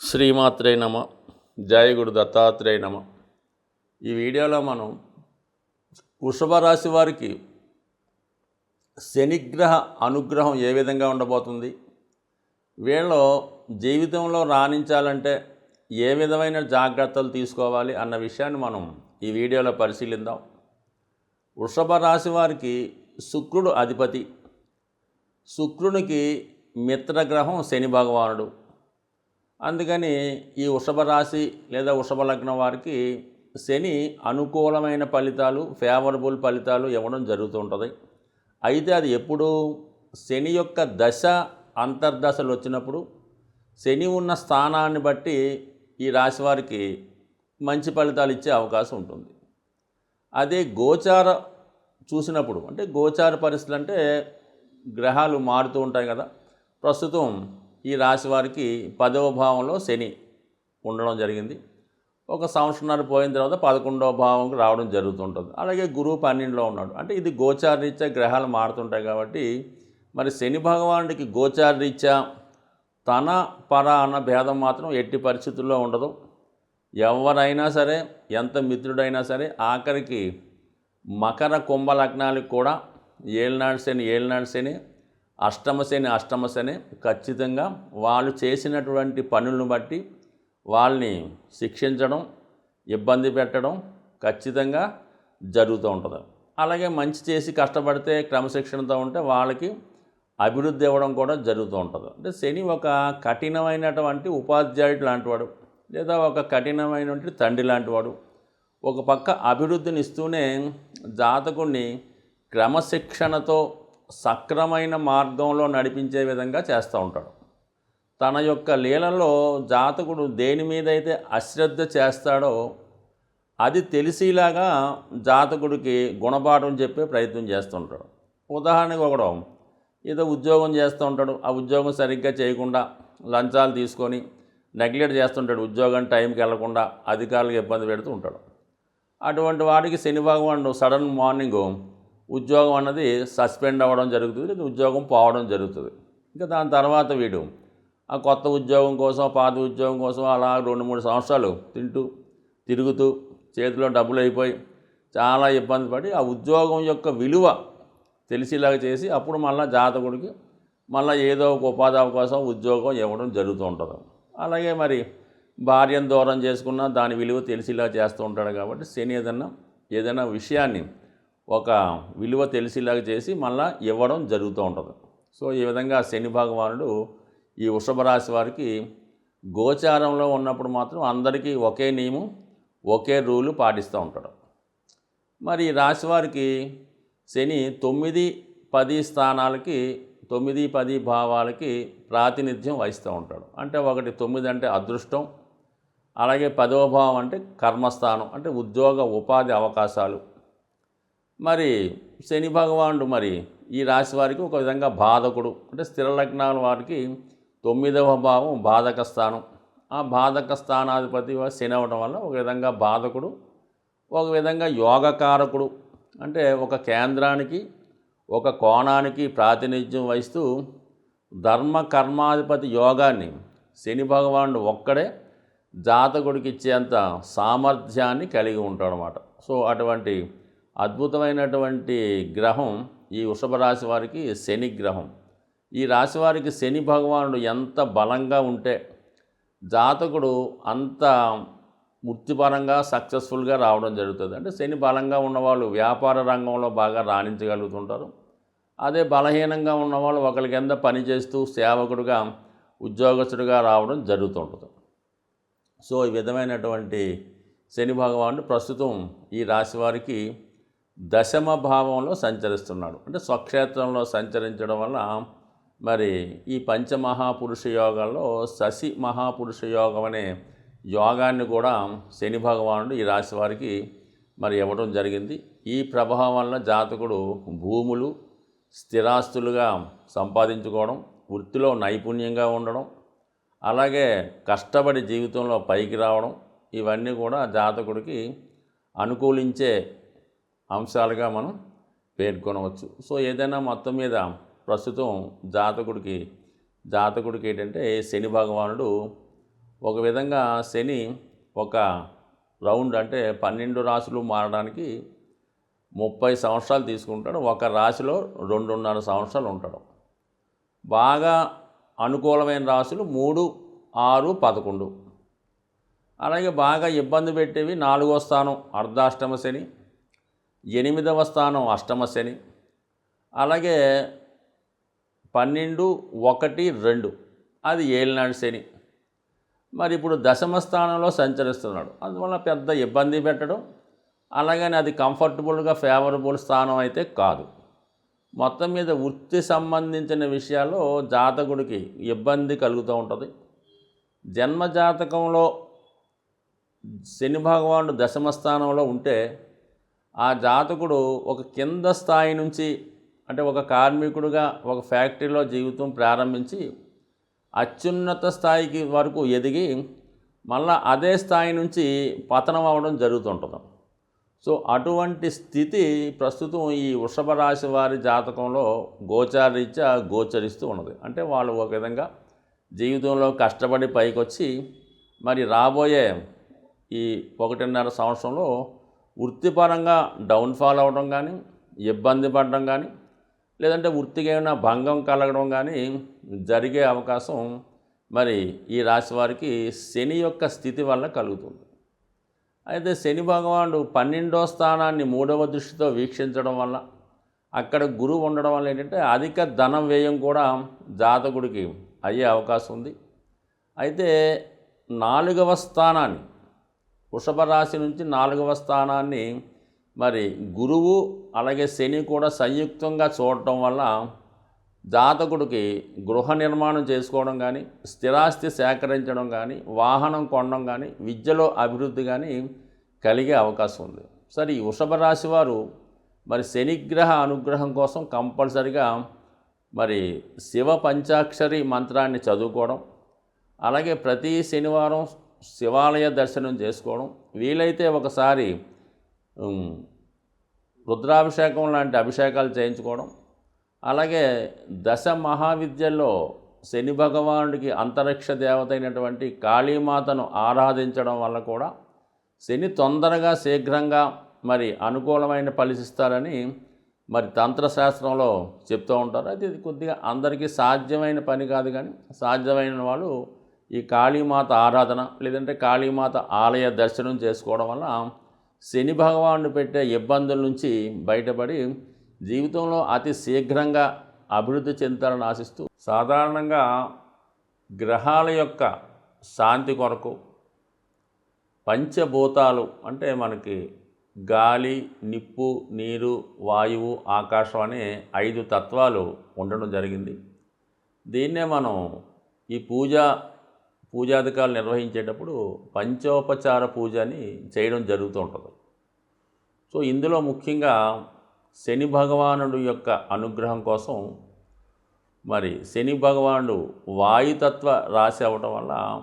శ్రీమాత్రే నమ జయగుడు దత్తాత్రేయ నమ. ఈ వీడియోలో మనం వృషభ రాశి వారికి శనిగ్రహ అనుగ్రహం ఏ విధంగా ఉండబోతుంది వీళ్ళు జీవితంలో రాణించాలంటే ఏ విధమైన జాగ్రత్తలు తీసుకోవాలి అన్న విషయాన్ని మనం ఈ వీడియోలో పరిశీలిద్దాం. వృషభ రాశి వారికి శుక్రుడు అధిపతి శుక్రునికి మిత్రగ్రహం శని భగవానుడు. అందుకని ఈ వృషభ రాశి లేదా వృషభ లగ్నం వారికి శని అనుకూలమైన ఫలితాలు ఫేవరబుల్ ఫలితాలు ఇవ్వడం జరుగుతూ ఉంటుంది అయితే అది ఎప్పుడు శని యొక్క దశ అంతర్దశలు వచ్చినప్పుడు శని ఉన్న స్థానాన్ని బట్టి ఈ రాశి వారికి మంచి ఫలితాలు ఇచ్చే అవకాశం ఉంటుంది. అదే గోచార చూసినప్పుడు అంటే గోచార పరిస్థితులు అంటే గ్రహాలు మారుతూ ఉంటాయి కదా. ప్రస్తుతం ఈ రాశి వారికి పదవ భావంలో శని ఉండడం జరిగింది. ఒక సంవత్సరాలు పోయిన తర్వాత పదకొండవ భావంకి రావడం జరుగుతుంటుంది. అలాగే గురువు పన్నెండులో ఉన్నాడు. అంటే ఇది గోచారరీత్యా గ్రహాలు మారుతుంటాయి కాబట్టి మరి శని భగవానుడికి గోచారరీత్యా తన పర అన్న భేదం మాత్రం ఎట్టి పరిస్థితుల్లో ఉండదు. ఎవరైనా సరే ఎంత మిత్రుడైనా సరే ఆఖరికి మకర కుంభ లగ్నాలకు కూడా ఏళ్ళనాడు శని ఏళ్ళనాడు శని అష్టమ అష్టమశని అష్టమ ఖచ్చితంగా వాళ్ళు చేసినటువంటి పనులను బట్టి వాళ్ళని శిక్షించడం ఇబ్బంది పెట్టడం ఖచ్చితంగా జరుగుతూ ఉంటుంది. అలాగే మంచి చేసి కష్టపడితే క్రమశిక్షణతో ఉంటే వాళ్ళకి అభివృద్ధి ఇవ్వడం కూడా జరుగుతూ ఉంటుంది. అంటే శని ఒక కఠినమైనటువంటి ఉపాధ్యాయుడు లాంటివాడు లేదా ఒక కఠినమైనటువంటి తండ్రి లాంటివాడు. ఒక పక్క అభివృద్ధిని ఇస్తూనే జాతకుడిని క్రమశిక్షణతో సక్రమైన మార్గంలో నడిపించే విధంగా చేస్తూ ఉంటాడు. తన యొక్క లీలలో జాతకుడు దేని మీదైతే అశ్రద్ధ చేస్తాడో అది తెలిసేలాగా జాతకుడికి గుణపాఠం చెప్పే ప్రయత్నం చేస్తుంటాడు ఉదాహరణకు ఒకడు ఏదో ఉద్యోగం చేస్తూ ఉంటాడు. ఆ ఉద్యోగం సరిగ్గా చేయకుండా లంచాలు తీసుకొని నెగ్లెక్ట్ చేస్తుంటాడు. ఉద్యోగం టైంకి వెళ్ళకుండా అధికారులకు ఇబ్బంది పెడుతూ ఉంటాడు. అటువంటి వాడికి శని సడన్ మార్నింగ్ ఉద్యోగం అన్నది సస్పెండ్ అవ్వడం జరుగుతుంది లేదా ఉద్యోగం పోవడం జరుగుతుంది. ఇంకా దాని తర్వాత వీడు ఆ కొత్త ఉద్యోగం కోసం పాత ఉద్యోగం కోసం అలా రెండు మూడు సంవత్సరాలు తింటూ తిరుగుతూ చేతిలో డబ్బులు అయిపోయి చాలా ఇబ్బంది పడి ఆ ఉద్యోగం యొక్క విలువ తెలిసేలాగా చేసి అప్పుడు మళ్ళీ జాతకుడికి మళ్ళీ ఏదో ఒక ఉపాధి అవకాశం ఉద్యోగం ఇవ్వడం జరుగుతూ ఉంటుంది. అలాగే మరి భార్యను దూరం చేసుకున్నా దాని విలువ తెలిసేలా చేస్తూ ఉంటాడు కాబట్టి శని ఏదన్నా ఏదైనా విషయాన్ని ఒక విలువ తెలిసేలాగా చేసి మళ్ళీ ఇవ్వడం జరుగుతూ ఉంటుంది. సో ఈ విధంగా శని భగవానుడు ఈ వృషభ రాశి వారికి గోచారంలో ఉన్నప్పుడు మాత్రం అందరికీ ఒకే నియమం ఒకే రూలు పాటిస్తూ ఉంటాడు మరి ఈ రాశి వారికి శని తొమ్మిది పది స్థానాలకి తొమ్మిది పది భావాలకి ప్రాతినిధ్యం వహిస్తూ ఉంటాడు. అంటే ఒకటి తొమ్మిది అంటే అదృష్టం అలాగే పదవ భావం అంటే కర్మస్థానం అంటే ఉద్యోగ ఉపాధి అవకాశాలు మరి శని భగవానుడు మరి ఈ రాశి వారికి ఒక విధంగా బాధకుడు. అంటే స్థిర లగ్నాల వారికి తొమ్మిదవ భావం బాధక స్థానం. ఆ బాధక స్థానాధిపతి శని అవడం వల్ల ఒక విధంగా బాధకుడు ఒక విధంగా యోగకారకుడు. అంటే ఒక కేంద్రానికి ఒక కోణానికి ప్రాతినిధ్యం వహిస్తూ ధర్మ కర్మాధిపతి యోగాన్ని శని భగవానుడు ఒక్కడే జాతకుడికి ఇచ్చేంత సామర్థ్యాన్ని కలిగి ఉంటాడు అనమాట సో అటువంటి అద్భుతమైనటువంటి గ్రహం ఈ వృషభ రాశి వారికి శని గ్రహం. ఈ రాశి వారికి శని భగవానుడు ఎంత బలంగా ఉంటే జాతకుడు అంత వృత్తిపరంగా సక్సెస్ఫుల్గా రావడం జరుగుతుంది. అంటే శని బలంగా ఉన్నవాళ్ళు వ్యాపార రంగంలో బాగా రాణించగలుగుతుంటారు. అదే బలహీనంగా ఉన్నవాళ్ళు ఒకరి కింద పనిచేస్తూ సేవకుడుగా ఉద్యోగస్తుడిగా రావడం జరుగుతుంటుంది. సో ఈ విధమైనటువంటి శని భగవానుడు ప్రస్తుతం ఈ రాశి వారికి దశమ భావంలో సంచరిస్తున్నాడు. అంటే స్వక్షేత్రంలో సంచరించడం వల్ల మరి ఈ పంచమహాపురుష యోగాల్లో శశి మహాపురుష యోగం అనే యోగాన్ని కూడా శని భగవానుడు ఈ రాశి వారికి మరి ఇవ్వడం జరిగింది. ఈ ప్రభావం వల్ల జాతకుడు భూములు స్థిరాస్తులుగా సంపాదించుకోవడం వృత్తిలో నైపుణ్యంగా ఉండడం అలాగే కష్టపడి జీవితంలో పైకి రావడం ఇవన్నీ కూడా జాతకుడికి అనుకూలించే అంశాలుగా మనం పేర్కొనవచ్చు. సో ఏదైనా మొత్తం మీద ప్రస్తుతం జాతకుడికి జాతకుడికి ఏంటంటే శని భగవానుడు ఒక విధంగా శని ఒక రౌండ్ అంటే పన్నెండు రాశులు మారడానికి ముప్పై సంవత్సరాలు తీసుకుంటాడు. ఒక రాశిలో రెండున్నర సంవత్సరాలు ఉంటాడు. బాగా అనుకూలమైన రాశులు మూడు ఆరు పదకొండు. అలాగే బాగా ఇబ్బంది పెట్టేవి నాలుగో స్థానం అర్ధాష్టమ శని ఎనిమిదవ స్థానం అష్టమ శని అలాగే పన్నెండు ఒకటి రెండు అది ఏలినాడు శని. మరి ఇప్పుడు దశమ స్థానంలో సంచరిస్తున్నాడు. అందువల్ల పెద్ద ఇబ్బంది పెట్టడం అలాగని అది కంఫర్టబుల్గా ఫేవరబుల్ స్థానం అయితే కాదు. మొత్తం మీద వృత్తి సంబంధించిన విషయాల్లో జాతకుడికి ఇబ్బంది కలుగుతూ ఉంటుంది. జన్మ జాతకంలో శని భగవానుడు దశమ స్థానంలో ఉంటే ఆ జాతకుడు ఒక కింద స్థాయి నుంచి అంటే ఒక కార్మికుడిగా ఒక ఫ్యాక్టరీలో జీవితం ప్రారంభించి అత్యున్నత స్థాయికి వరకు ఎదిగి మళ్ళా అదే స్థాయి నుంచి పతనం అవ్వడం జరుగుతుంటుంది. సో అటువంటి స్థితి ప్రస్తుతం ఈ వృషభ రాశి వారి జాతకంలో గోచారీత్యా గోచరిస్తూ ఉన్నది. అంటే వాళ్ళు ఒక విధంగా జీవితంలో కష్టపడి పైకొచ్చి మరి రాబోయే ఈ ఒకటిన్నర సంవత్సరంలో వృత్తిపరంగా డౌన్ఫాల్ అవ్వడం కానీ ఇబ్బంది పడడం కానీ లేదంటే వృత్తికి ఏమైనా భంగం కలగడం కానీ జరిగే అవకాశం మరి ఈ రాశి వారికి శని యొక్క స్థితి వల్ల కలుగుతుంది. అయితే శని భగవానుడు పన్నెండో స్థానాన్ని మూడవ దృష్టితో వీక్షించడం వల్ల అక్కడ గురువు ఉండడం వల్ల ఏంటంటే అధిక ధనం వ్యయం కూడా జాతకుడికి అయ్యే అవకాశం ఉంది. అయితే నాలుగవ స్థానాన్ని వృషభ రాశి నుంచి నాలుగవ స్థానాన్ని మరి గురువు అలాగే శని కూడా సంయుక్తంగా చూడటం వల్ల జాతకుడికి గృహ నిర్మాణం చేసుకోవడం కానీ స్థిరాస్తి సేకరించడం కానీ వాహనం కొనడం కానీ విద్యలో అభివృద్ధి కానీ కలిగే అవకాశం ఉంది. సరే ఈ వృషభ రాశి వారు మరి శనిగ్రహ అనుగ్రహం కోసం కంపల్సరిగా మరి శివ పంచాక్షరి మంత్రాన్ని చదువుకోవడం అలాగే ప్రతి శనివారం శివాలయ దర్శనం చేసుకోవడం. వీలైతే ఒకసారి రుద్రాభిషేకం లాంటి అభిషేకాలు చేయించుకోవడం. అలాగే దశ మహావిద్యల్లో శని భగవానుడికి అంతరిక్ష దేవత అయినటువంటి కాళీమాతను ఆరాధించడం వల్ల కూడా శని తొందరగా శీఘ్రంగా మరి అనుకూలమైన ఫలిస్తారని మరి తంత్రశాస్త్రంలో చెప్తూ ఉంటారు. అది ఇది కొద్దిగా అందరికీ సాధ్యమైన పని కాదు కానీ సాధ్యమైన వాళ్ళు ఈ కాళీమాత ఆరాధన లేదంటే కాళీమాత ఆలయ దర్శనం చేసుకోవడం వల్ల శని భగవానుడు పెట్టే ఇబ్బందుల నుంచి బయటపడి జీవితంలో అతి శీఘ్రంగా అభివృద్ధి చెందుతారని ఆశిస్తూ సాధారణంగా గ్రహాల యొక్క శాంతి కొరకు పంచభూతాలు అంటే మనకి గాలి నిప్పు నీరు వాయువు ఆకాశం అనే ఐదు తత్వాలు ఉండడం జరిగింది. దీన్నే మనం ఈ పూజ పూజాధికారులు నిర్వహించేటప్పుడు పంచోపచార పూజ అని చేయడం జరుగుతూ ఉంటుంది. సో ఇందులో ముఖ్యంగా శని భగవానుడు యొక్క అనుగ్రహం కోసం మరి శని భగవానుడు వాయుతత్వ రాశి అవ్వటం వల్ల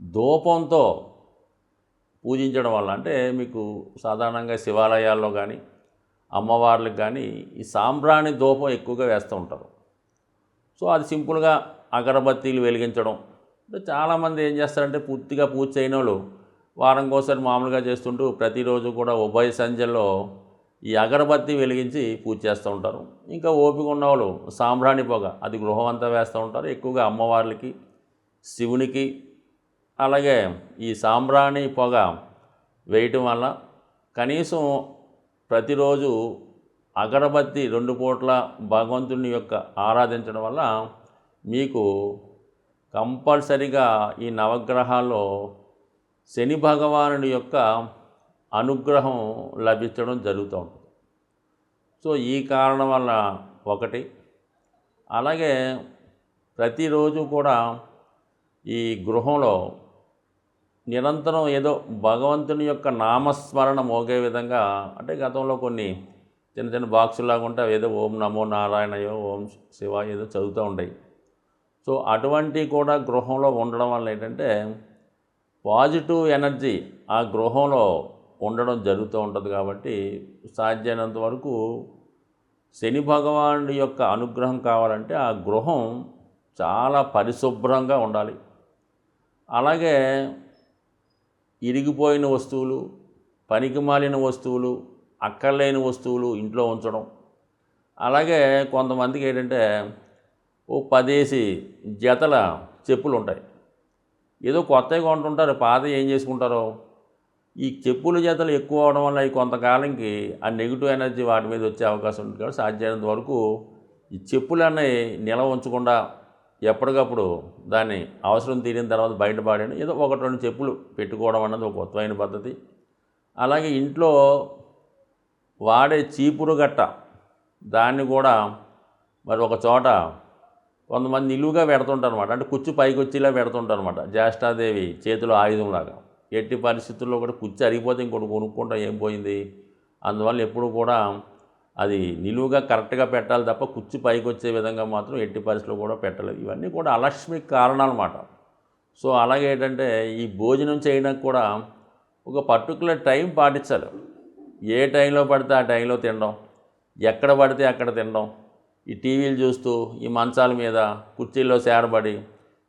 ధూపంతో పూజించడం వల్ల అంటే మీకు సాధారణంగా శివాలయాల్లో కానీ అమ్మవార్లకు కానీ ఈ సాంబ్రాణి ధూపం ఎక్కువగా వేస్తూ ఉంటారు. సో అది సింపుల్గా అగరబత్తీలు వెలిగించడం అంటే చాలామంది ఏం చేస్తారంటే పూర్తిగా పూజ చేయని వాళ్ళు వారంకోసారి మామూలుగా చేస్తుంటూ ప్రతిరోజు కూడా ఉభయ సంధ్యలో ఈ అగరబత్తి వెలిగించి పూజ చేస్తూ ఉంటారు. ఇంకా ఓపిక ఉన్నవాళ్ళు సాంబ్రాణి పొగ అది గృహం అంతా వేస్తూ ఉంటారు. ఎక్కువగా అమ్మవార్లకి శివునికి అలాగే ఈ సాంబ్రాణి పొగ వేయటం వల్ల కనీసం ప్రతిరోజు అగరబత్తి రెండు పూట్ల భగవంతుని యొక్క ఆరాధించడం వల్ల మీకు కంపల్సరిగా ఈ నవగ్రహాల్లో శని భగవానుడి యొక్క అనుగ్రహం లభించడం జరుగుతూ ఉంటుంది. సో ఈ కారణం వల్ల ఒకటి. అలాగే ప్రతిరోజు కూడా ఈ గృహంలో నిరంతరం ఏదో భగవంతుని యొక్క నామస్మరణ మోగే విధంగా అంటే గతంలో కొన్ని చిన్న చిన్న బాక్సులాగా ఉంటే ఏదో ఓం నమో నారాయణయో ఓం శివ ఏదో చదువుతూ ఉండేవి సో అటువంటి కూడా గృహంలో ఉండడం వల్ల ఏంటంటే పాజిటివ్ ఎనర్జీ ఆ గృహంలో ఉండడం జరుగుతూ ఉంటుంది కాబట్టి సాధ్యమైనంత వరకు శని భగవానుడి యొక్క అనుగ్రహం కావాలంటే ఆ గృహం చాలా పరిశుభ్రంగా ఉండాలి. అలాగే ఇరిగిపోయిన వస్తువులు పనికిమాలిన వస్తువులు అక్కర్లేని వస్తువులు ఇంట్లో ఉంచడం. అలాగే కొంతమందికి ఏంటంటే ఓ పదేసి జతల చెప్పులు ఉంటాయి ఏదో కొత్తవి కొంటుంటారు పాత ఏం చేసుకుంటారో. ఈ చెప్పుల జతలు ఎక్కువ అవడం వల్ల ఈ కొంతకాలంకి ఆ నెగిటివ్ ఎనర్జీ వాటి మీద వచ్చే అవకాశం ఉంటుంది కాబట్టి సాధ్యమైనంత వరకు ఈ చెప్పులు అన్నవి నిలవ ఉంచకుండా ఎప్పటికప్పుడు దాన్ని అవసరం తీరిన తర్వాత బయటపడేయడం. ఏదో ఒకటి రెండు చెప్పులు పెట్టుకోవడం అన్నది ఒక కొత్తమైన పద్ధతి. అలాగే ఇంట్లో వాడే చీపురు గట్ట దాన్ని కూడా మరి ఒక చోట కొంతమంది నిలువుగా పెడుతుంటారు అనమాట అంటే కుచ్చు పైకి వచ్చేలా పెడుతుంటారు అనమాట జ్యేష్ఠాదేవి చేతిలో ఆయుధంలాగా. ఎట్టి పరిస్థితుల్లో కూడా కుచ్చు అరిగిపోతే ఇంకోటి కొనుక్కుంటాం ఏం పోయింది? అందువల్ల ఎప్పుడు కూడా అది నిలువుగా కరెక్ట్గా పెట్టాలి తప్ప కుచ్చు పైకి వచ్చే విధంగా మాత్రం ఎట్టి పరిస్థితులు కూడా పెట్టలేదు. ఇవన్నీ కూడా అలక్ష్మికి కారణాలు అనమాట సో అలాగే ఏంటంటే ఈ భోజనం చేయడానికి కూడా ఒక పర్టికులర్ టైం పాటించాలి. ఏ టైంలో పడితే ఆ టైంలో తినడం. ఎక్కడ పడితే అక్కడ తినడం. ఈ టీవీలు చూస్తూ ఈ మంచాల మీద కుర్చీల్లో చేరబడి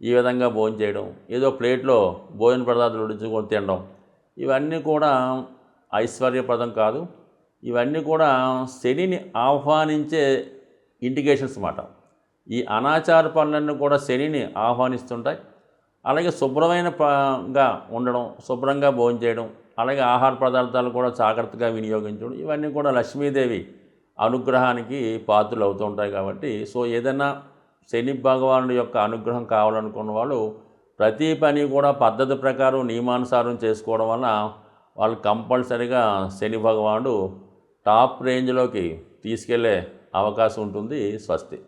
ఈ విధంగా భోజనం చేయడం ఏదో ప్లేట్లో భోజన పదార్థాలు ఉడించుకొని తినడం ఇవన్నీ కూడా ఐశ్వర్యప్రదం కాదు. ఇవన్నీ కూడా శనిని ఆహ్వానించే ఇండికేషన్స్ అన్నమాట. ఈ అనాచార పనులన్నీ కూడా శనిని ఆహ్వానిస్తుంటాయి. అలాగే శుభ్రమైన ఉండడం శుభ్రంగా భోజనం చేయడం అలాగే ఆహార పదార్థాలు కూడా జాగ్రత్తగా వినియోగించడం ఇవన్నీ కూడా లక్ష్మీదేవి అనుగ్రహానికి పాత్రలు అవుతూ ఉంటాయి కాబట్టి సో ఏదైనా శని భగవానుడి యొక్క అనుగ్రహం కావాలనుకున్న వాళ్ళు ప్రతి పని కూడా పద్ధతి ప్రకారం నియమానుసారం చేసుకోవడం వల్ల వాళ్ళు కంపల్సరిగా శని భగవానుడు టాప్ రేంజ్లోకి తీసుకెళ్ళే అవకాశం ఉంటుంది స్వస్తి.